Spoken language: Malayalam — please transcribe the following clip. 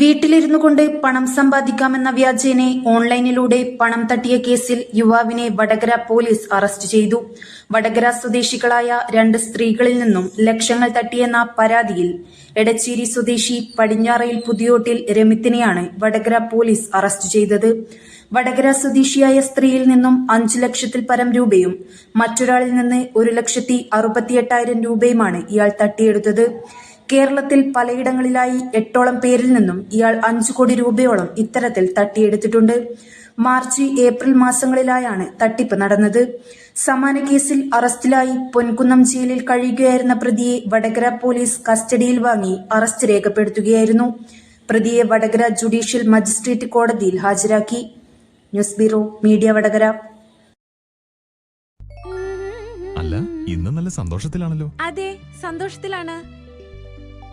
വീട്ടിലിരുന്നു കൊണ്ട് പണം സമ്പാദിക്കാമെന്ന വ്യാജേനെ ഓൺലൈനിലൂടെ പണം തട്ടിയ കേസിൽ യുവാവിനെ വടകര പോലീസ് അറസ്റ്റ് ചെയ്തു. വടകര സ്വദേശികളായ രണ്ട് സ്ത്രീകളിൽ നിന്നും ലക്ഷങ്ങൾ തട്ടിയെന്ന പരാതിയിൽ എടച്ചേരി സ്വദേശി പടിഞ്ഞാറയിൽ പുതിയോട്ടിൽ രമിത്തിനെയാണ് വടകര പോലീസ് അറസ്റ്റ് ചെയ്തത്. വടകര സ്വദേശിയായ സ്ത്രീയിൽ നിന്നും അഞ്ചു ലക്ഷത്തിൽ പരം രൂപയും മറ്റൊരാളിൽ നിന്ന് ഒരു ലക്ഷത്തി അറുപത്തിയെട്ടായിരം രൂപയുമാണ് ഇയാൾ തട്ടിയെടുത്തത്. കേരളത്തിൽ പലയിടങ്ങളിലായി എട്ടോളം പേരിൽ നിന്നും ഇയാൾ അഞ്ചു കോടി രൂപയോളം ഇത്തരത്തിൽ തട്ടിയെടുത്തിട്ടുണ്ട്. മാർച്ച് ഏപ്രിൽ മാസങ്ങളിലായാണ് തട്ടിപ്പ് നടന്നത്. സമാന കേസിൽ അറസ്റ്റിലായി പൊൻകുന്നം ജയിലിൽ കഴിയുകയായിരുന്ന പ്രതിയെ വടകര പോലീസ് കസ്റ്റഡിയിൽ വാങ്ങി അറസ്റ്റ് രേഖപ്പെടുത്തുകയായിരുന്നു. പ്രതിയെ വടകര ജുഡീഷ്യൽ മജിസ്ട്രേറ്റ് കോടതിയിൽ ഹാജരാക്കി. News bureau media Vadakara. അല്ല ഇന്ന് നല്ല സന്തോഷത്തിലാണല്ലോ. അതെ സന്തോഷത്തിലാണ്.